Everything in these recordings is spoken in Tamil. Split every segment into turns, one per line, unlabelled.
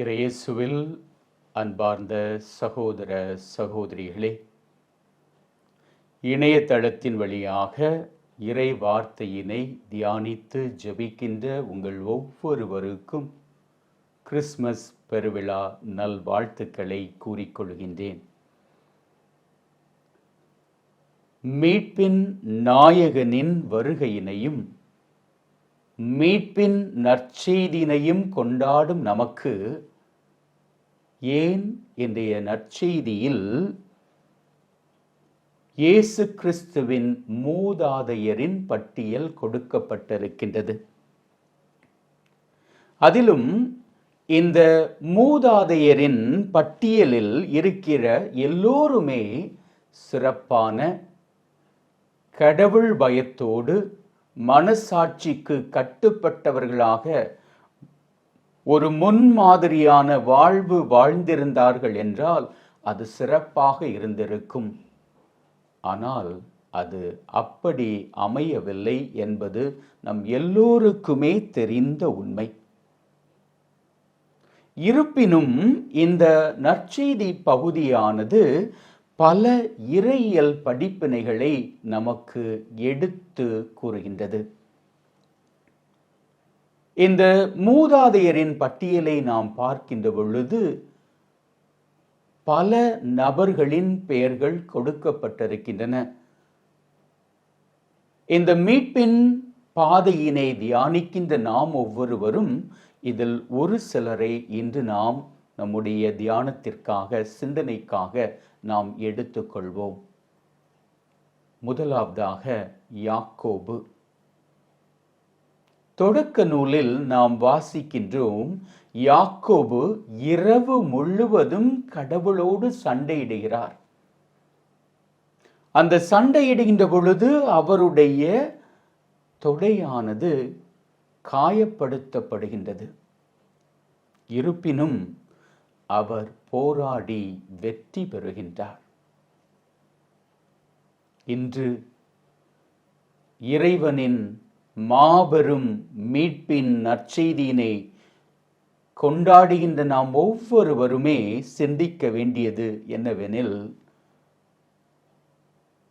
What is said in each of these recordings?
இறையேசுவில் அன்பார்ந்த சகோதர சகோதரிகளே இணையதளத்தின் வழியாக இறை வார்த்தையினை தியானித்து ஜெபிக்கின்ற உங்கள் ஒவ்வொருவருக்கும் கிறிஸ்மஸ் பெருவிழா நல்வாழ்த்துக்களை கூறிக்கொள்கின்றேன் மீட்பின் நாயகனின் வருகையினையும் மீட்பின் நற்செய்தியினையும் கொண்டாடும் நமக்கு ஏன் இன்றைய நற்செய்தியில் இயேசு கிறிஸ்துவின் மூதாதையரின் பட்டியல் கொடுக்கப்பட்டிருக்கின்றது? அதிலும் இந்த மூதாதையரின் பட்டியலில் இருக்கிற எல்லோருமே சிறப்பான கடவுள் பயத்தோடு மனசாட்சிக்கு கட்டுப்பட்டவர்களாக ஒரு முன்மாதிரியான வாழ்வு வாழ்ந்திருந்தார்கள் என்றால் அது சிறப்பாக இருந்திருக்கும். ஆனால் அது அப்படி அமையவில்லை என்பது நம் எல்லோருக்குமே தெரிந்த உண்மை. இருப்பினும் இந்த நற்செய்தி பகுதியானது பல இறையியல் படிப்பினைகளை நமக்கு எடுத்து கூறுகின்றது. இந்த மூதாதையரின் பட்டியலை நாம் பார்க்கின்ற பொழுது பல நபர்களின் பெயர்கள் கொடுக்கப்பட்டிருக்கின்றன. இந்த மீட்பின் பாதையினை தியானிக்கின்ற நாம் ஒவ்வொருவரும் இதில் ஒரு சிலரை இன்று நாம் நம்முடைய தியானத்திற்காக சிந்தனைக்காக நாம் எடுத்துக்கொள்வோம். முதலாவதாக யாக்கோபு. தொடக்க நூலில் நாம் வாசிக்கின்றோம் யாக்கோபு இரவு முழுவதும் கடவுளோடு சண்டையிடுகிறார். அந்த சண்டையிடுகின்ற பொழுது அவருடைய தொடையானது காயப்படுத்தப்படுகின்றது. இருப்பினும் அவர் போராடி வெற்றி பெறுகின்றார். இன்று இறைவனின் மாபெரும் மீட்பின் நற்செய்தியினை கொண்டாடுகின்ற நாம் ஒவ்வொருவருமே சிந்திக்க வேண்டியது என்னவெனில்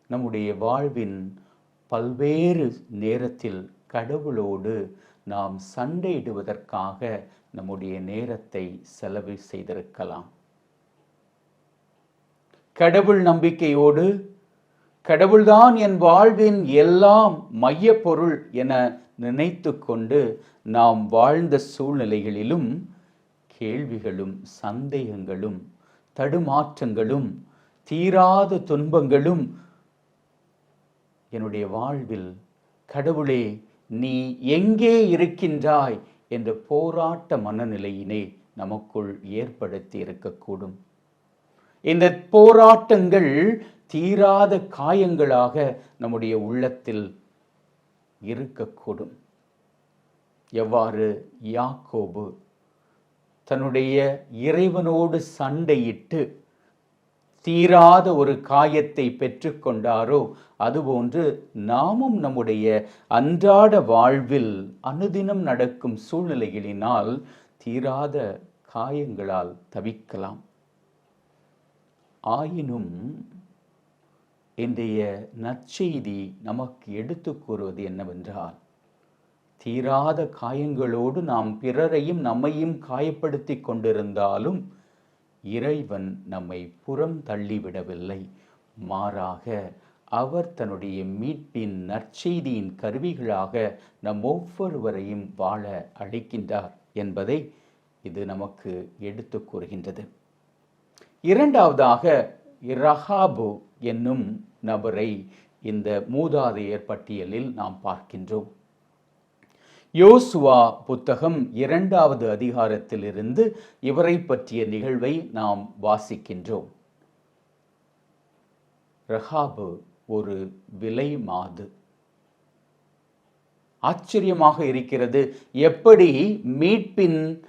நம்முடைய வாழ்வின் பல்வேறு நேரத்தில் கடவுளோடு நாம் சண்டையிடுவதற்காக நம்முடைய நேரத்தை செலவு செய்திருக்கலாம். கடவுள் நம்பிக்கையோடு கடவுள்தான் என் வாழ்வின் எல்லாம் மையப்பொருள் என நினைத்து கொண்டு நாம் வாழ்ந்த சூழ்நிலைகளிலும் கேள்விகளும் சந்தேகங்களும் தடுமாற்றங்களும் தீராத துன்பங்களும் என்னுடைய வாழ்வில் கடவுளே நீ எங்கே இருக்கின்றாய்? என்ற போராட்ட மனநிலையினை நமக்குள் ஏற்படுத்தி இருக்கக்கூடும். இந்த போராட்டங்கள் தீராத காயங்களாக நம்முடைய உள்ளத்தில் இருக்கக்கூடும். எவ்வாறு? யாக்கோபு தன்னுடைய இறைவனோடு சண்டையிட்டு தீராத ஒரு காயத்தை பெற்றுக்கொண்டாரோ அதுபோன்று நாமும் நம்முடைய அன்றாட வாழ்வில் அனுதினம் நடக்கும் சூழ்நிலைகளினால் தீராத காயங்களால் தவிக்கலாம். ஆயினும் இன்றைய நற்செய்தி நமக்கு எடுத்து கூறுவது என்னவென்றால் தீராத காயங்களோடு நாம் பிறரையும் நம்மையும் காயப்படுத்தி கொண்டிருந்தாலும் இறைவன் நம்மை புறம் தள்ளிவிடவில்லை. மாறாக அவர் தன்னுடைய மீட்பின் நற்செய்தியின் கருவிகளாக நம் ஒவ்வொருவரையும் வாழ அழைக்கின்றார் என்பதை இது நமக்கு எடுத்து கூறுகின்றது. இரண்டாவதாக ரஹாபு என்னும் நபரை இந்த மூதாதையர் பட்டியலில் நாம் பார்க்கின்றோம். யோசுவா புத்தகம் இரண்டாவது அதிகாரத்திலிருந்து இவரை பற்றிய நிகழ்வை நாம் வாசிக்கின்றோம். ரஹாபு ஒரு விலை மாது. ஆச்சரியமாக இருக்கிறது. எப்படி மீட்பின்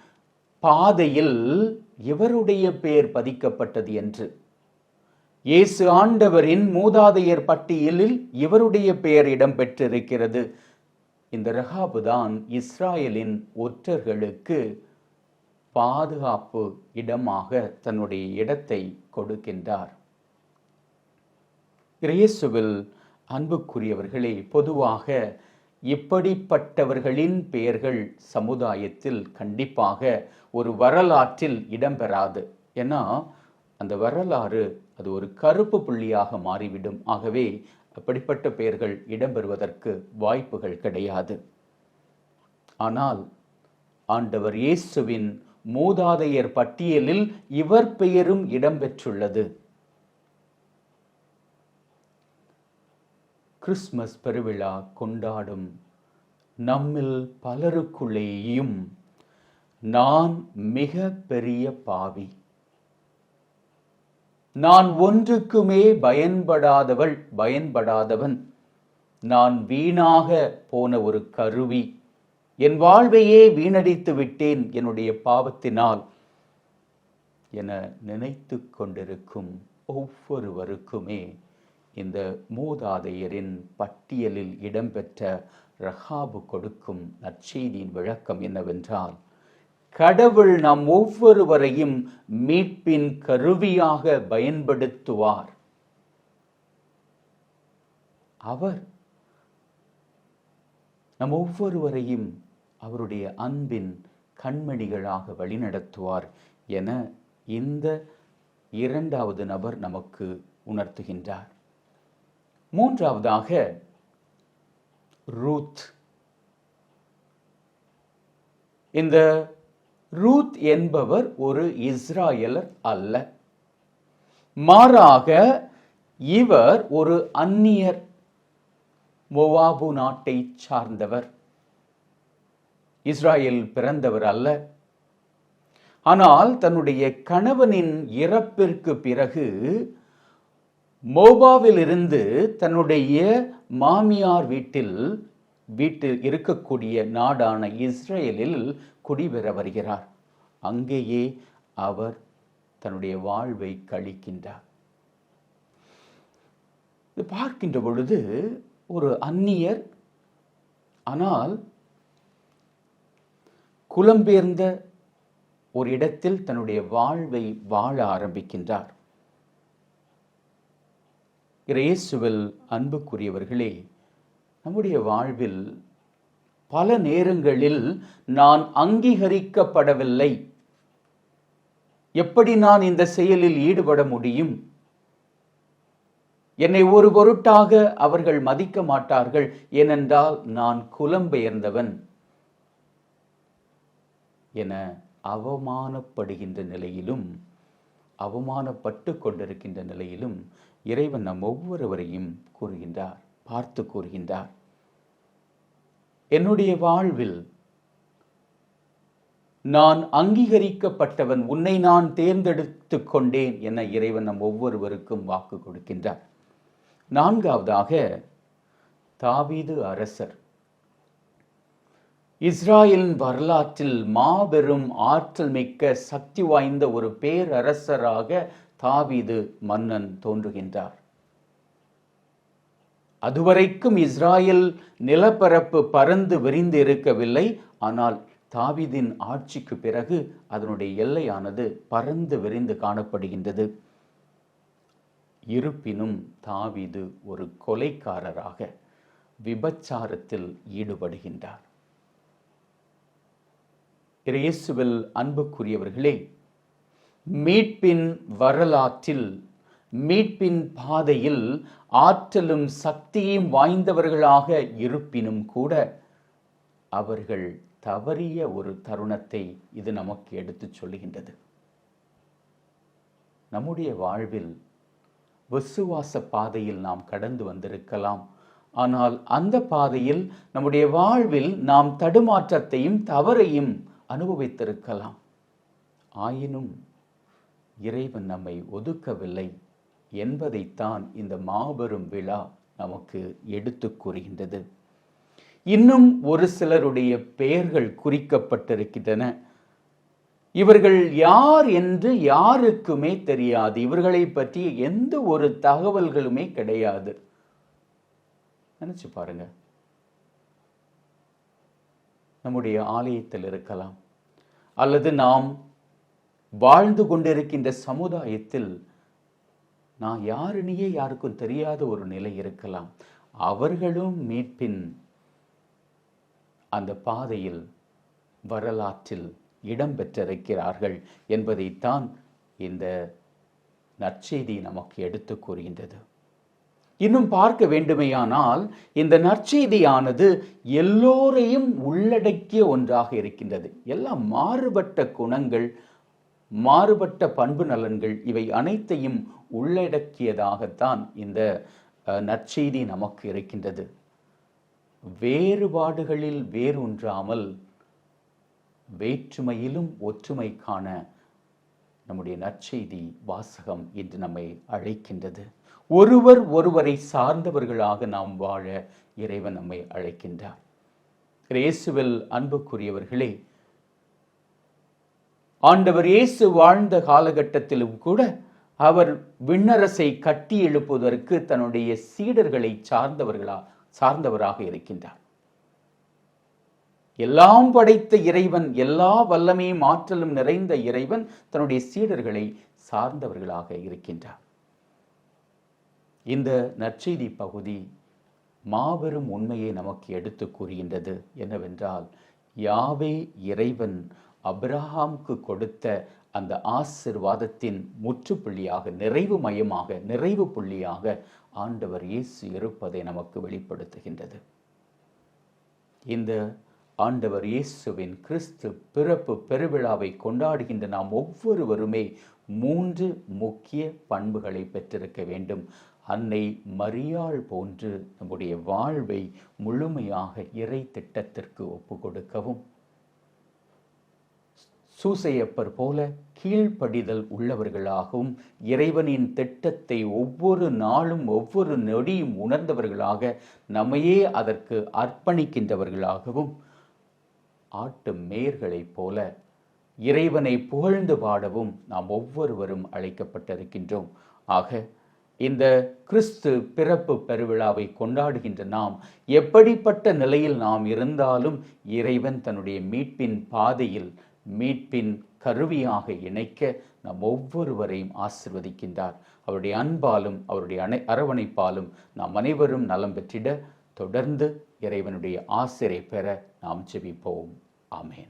பாதையில் இவருடைய பெயர் பதிக்கப்பட்டது என்று? இயேசு ஆண்டவரின் மூதாதையர் பட்டியலில் இவருடைய பெயர் இடம்பெற்றிருக்கிறது? இந்த ரகாபுதான் இஸ்ராயலின் ஒற்றர்களுக்கு பாதுகாப்பு இடமாக தன்னுடைய இடத்தை கொடுக்கின்றார். இயேசுவில் அன்புக்குரியவர்களே பொதுவாக இப்படிப்பட்டவர்களின் பெயர்கள் சமுதாயத்தில் கண்டிப்பாக ஒரு வரலாற்றில் இடம்பெறாது. ஏன்னா அந்த வரலாறு அது ஒரு கருப்பு புள்ளியாக மாறிவிடும். ஆகவே அப்படிப்பட்ட பெயர்கள் இடம்பெறுவதற்கு வாய்ப்புகள் கிடையாது. ஆனால் ஆண்டவர் இயேசுவின் மூதாதையர் பட்டியலில் இவர் பெயரும் இடம்பெற்றுள்ளது கிறிஸ்மஸ் பெருவிழா கொண்டாடும் நம்மில் பலருக்குள்ளேயும் நான் மிக பெரிய பாவி. நான் ஒன்றுக்குமே பயன்படாதவள் பயன்படாதவன். நான் வீணாக போன ஒரு கருவி. என் வாழ்வையே வீணடித்து விட்டேன் என்னுடைய பாவத்தினால் என நினைத்து கொண்டிருக்கும் ஒவ்வொருவருக்குமே இந்த மூதாதையரின் பட்டியலில் இடம்பெற்ற ரஹாபு கொடுக்கும் நற்செய்தியின் விளக்கம் என்னவென்றால் கடவுள் நம் ஒவ்வொருவரையும் மீட்பின் கருவியாக பயன்படுத்துவார். அவர் நம் ஒவ்வொருவரையும் அவருடைய அன்பின் கண்மணிகளாக வழிநடத்துவார் என இந்த இரண்டாவது நபர் நமக்கு உணர்த்துகின்றார். மூன்றாவதாக ரூத். இந்த ரூத் என்பவர் ஒரு இஸ்ராயலர் அல்ல. மாறாக இவர் ஒரு அந்நியர் மொவாபு நாட்டை சார்ந்தவர். இஸ்ராயல் பிறந்தவர் அல்ல. ஆனால் தன்னுடைய கணவனின் இறப்பிற்கு பிறகு மோபாவில் இருந்து தன்னுடைய மாமியார் வீட்டில் வீட்டில் இருக்கக்கூடிய நாடான இஸ்ரேலில் குடிபெற வருகிறார். அங்கேயே அவர் தன்னுடைய வாழ்வை கழிக்கின்றார். இது பார்க்கின்ற பொழுது ஒரு அந்நியர் ஆனால் குலம்பெயர்ந்த ஒரு இடத்தில் தன்னுடைய வாழ்வை வாழ ஆரம்பிக்கின்றார். இயேசுவில் அன்புக்குரியவர்களே நம்முடைய வாழ்வில் பல நேரங்களில் நான் அங்கீகரிக்கப்படவில்லை. எப்படி நான் இந்த செயலில் ஈடுபட முடியும்? என்னை ஒரு பொருட்டாக அவர்கள் மதிக்க மாட்டார்கள் ஏனென்றால் நான் குலம்பெயர்ந்தவன் என அவமானப்படுகின்ற நிலையிலும் அவமானப்பட்டு கொண்டிருக்கின்ற நிலையிலும் இறைவன் நம் ஒவ்வொருவரையும் கூறுகின்றார் பார்த்து கூறுகின்றார். என்னுடைய வாழ்வில் நான் அங்கீகரிக்கப்பட்டவன் உன்னை நான் தேர்ந்தெடுத்து கொண்டேன் என இறைவன் நம் ஒவ்வொருவருக்கும் வாக்கு கொடுக்கின்றார். நான்காவதாக தாவீது அரசர். இஸ்ராயலின் வரலாற்றில் மாபெரும் ஆற்றல் மிக்க சக்தி வாய்ந்த ஒரு பேரரசராக தாவீது மன்னன் தோன்றுகின்றார். அதுவரைக்கும் இஸ்ராயல் நிலப்பரப்பு பறந்து விரிந்து இருக்கவில்லை ஆனால் தாவிதின் ஆட்சிக்கு பிறகு அதனுடைய எல்லையானது பறந்து விரிந்து காணப்படுகின்றது. இருப்பினும் தாவிது ஒரு கொலைக்காரராக விபச்சாரத்தில் ஈடுபடுகின்றார். இயேசுவில் அன்புக்குரியவர்களே மீட்பின் வரலாற்றில் மீட்பின் பாதையில் ஆற்றலும் சக்தியும் வாய்ந்தவர்களாக இருப்பினும் கூட அவர்கள் தவறிய ஒரு தருணத்தை இது நமக்கு எடுத்துச் சொல்லுகின்றது. நம்முடைய வாழ்வில் விசுவாச பாதையில் நாம் கடந்து வந்திருக்கலாம். ஆனால் அந்த பாதையில் நம்முடைய வாழ்வில் நாம் தடுமாற்றத்தையும் தவறையும் அனுபவித்திருக்கலாம். ஆயினும் இறைவன் நம்மை ஒதுக்கவில்லை என்பதைத்தான் இந்த மாபெரும் விழா நமக்கு எடுத்துக் கூறுகின்றது. இன்னும் ஒரு சிலருடைய பெயர்கள் குறிக்கப்பட்டிருக்கின்றன. இவர்கள் யார் என்று யாருக்குமே தெரியாது. இவர்களை பற்றி எந்த ஒரு தகவல்களுமே கிடையாது. நினைச்சு பாருங்க. நம்முடைய ஆலயத்தில் இருக்கலாம். அல்லது நாம் வாழ்ந்து கொண்டிருக்கின்ற சமுதாயத்தில் நான் யாருனையே யாருக்கும் தெரியாத ஒரு நிலை இருக்கலாம். அவர்களும் மீட்பின் அந்த பாதையில் வரலாற்றில் இடம் பெற்றிருக்கிறார்கள் என்பதைத்தான் இந்த நற்செய்தி நமக்கு எடுத்து கூறுகின்றது. இன்னும் பார்க்க வேண்டுமையானால் இந்த நற்செய்தியானது எல்லோரையும் உள்ளடக்கிய ஒன்றாக இருக்கின்றது. எல்லாம் மாறுபட்ட குணங்கள் மாறுபட்ட பண்பு நலன்கள் இவை அனைத்தையும் உள்ளடக்கியதாகத்தான் இந்த நற்செய்தி நமக்கு இருக்கின்றது. வேறுபாடுகளில் வேரூன்றாமல் வேற்றுமையிலும் ஒற்றுமை காண நம்முடைய நற்செய்தி வாசகம் இன்று நம்மை அழைக்கின்றது. ஒருவர் ஒருவரை சார்ந்தவர்களாக நாம் வாழ இறைவன் நம்மை அழைக்கின்றார். இயேசுவில் அன்புக்குரியவர்களே ஆண்டவர் இயேசு வாழ்ந்த காலகட்டத்திலும் கூட அவர் விண்ணரசை கட்டி எழுப்புவதற்கு தன்னுடைய சீடர்களை சார்ந்தவர்களா சார்ந்தவராக இருக்கின்றார். எல்லாம் படைத்த இறைவன் எல்லா வல்லமையும் ஆற்றலும் நிறைந்த இறைவன் தன்னுடைய சீடர்களை சார்ந்தவர்களாக இருக்கின்றார். இந்த நற்செய்தி பகுதி மாபெரும் உண்மையை நமக்கு எடுத்து கூறுகின்றது. என்னவென்றால் யாவே இறைவன் அப்ரஹாமுக்கு கொடுத்த அந்த ஆசிர்வாதத்தின் முற்றுப்புள்ளியாக நிறைவு மையமாக நிறைவு புள்ளியாக ஆண்டவர் இயேசு இருப்பதை நமக்கு வெளிப்படுத்துகின்றது. இந்த ஆண்டவர் இயேசுவின் கிறிஸ்து பிறப்பு பெருவிழாவை கொண்டாடுகின்ற நாம் ஒவ்வொருவருமே மூன்று முக்கிய பண்புகளை பெற்றிருக்க வேண்டும். அன்னை மரியாள் போன்று நம்முடைய வாழ்வை முழுமையாக இறை திட்டத்திற்கு ஒப்பு கொடுக்கவும் சூசையப்பர் போல கீழ்ப்படிதல் உள்ளவர்களாகவும் இறைவனின் திட்டத்தை ஒவ்வொரு நாளும் ஒவ்வொரு நொடியும் உணர்ந்தவர்களாக நம்மையே அதற்கு அர்ப்பணிக்கின்றவர்களாகவும் ஆட்டு மேர்களைப் போல இறைவனை புகழ்ந்து பாடவும் நாம் ஒவ்வொருவரும் அழைக்கப்பட்டிருக்கின்றோம். ஆக இந்த கிறிஸ்து பிறப்பு பெருவிழாவை கொண்டாடுகின்ற நாம் எப்படிப்பட்ட நிலையில் நாம் இருந்தாலும் இறைவன் தன்னுடைய மீட்பின் பாதையில் மீட்பின் கருவியாக இணைக்க நாம் ஒவ்வொருவரையும் ஆசிர்வதிக்கின்றார். அவருடைய அன்பாலும் அவருடைய அணை அரவணைப்பாலும் நாம் அனைவரும் நலம் பெற்றிட தொடர்ந்து இறைவனுடைய ஆசிரை பெற நாம் ஜெபிப்போம். ஆமேன்.